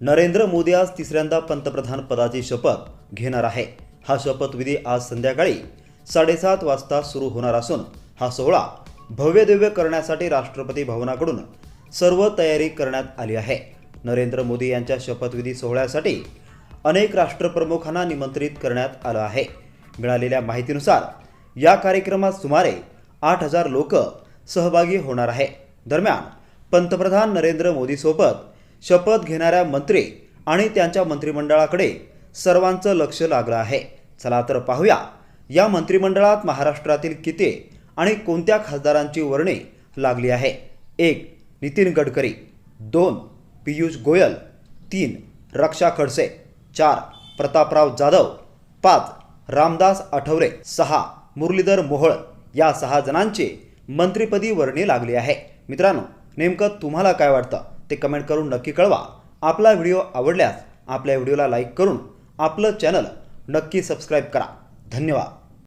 नरेंद्र मोदी आज तिसऱ्यांदा पंतप्रधान पदाची शपथ घेणार आहे. हा शपथविधी आज संध्याकाळी साडेसात वाजता सुरू होणार असून हा सोहळा भव्यदिव्य करण्यासाठी राष्ट्रपती भवनाकडून सर्व तयारी करण्यात आली आहे. नरेंद्र मोदी यांच्या शपथविधी सोहळ्यासाठी अनेक राष्ट्रप्रमुखांना निमंत्रित करण्यात आलं आहे. मिळालेल्या माहितीनुसार या कार्यक्रमात सुमारे आठ हजार लोक सहभागी होणार आहे. दरम्यान पंतप्रधान नरेंद्र मोदीसोबत शपथ घेणाऱ्या मंत्री आणि त्यांच्या मंत्रिमंडळाकडे सर्वांचं लक्ष लागलं आहे. चला तर पाहूया या मंत्रिमंडळात महाराष्ट्रातील किती आणि कोणत्या खासदारांची वर्णे लागली आहे? एक नितीन गडकरी. दोन पियुष गोयल. तीन रक्षा खडसे. चार प्रतापराव जाधव. पाच रामदास आठवरे. सहा मुरलीधर मोहोळ. या सहा जणांची मंत्रिपदी वर्णी लागली आहे. मित्रांनो नेमकं तुम्हाला काय वाटतं? ते कमेंट करून नक्की कळवा. आपला व्हिडिओ आवडल्यास आपल्या व्हिडिओला लाईक करून आपलं चॅनल नक्की सबस्क्राईब करा. धन्यवाद.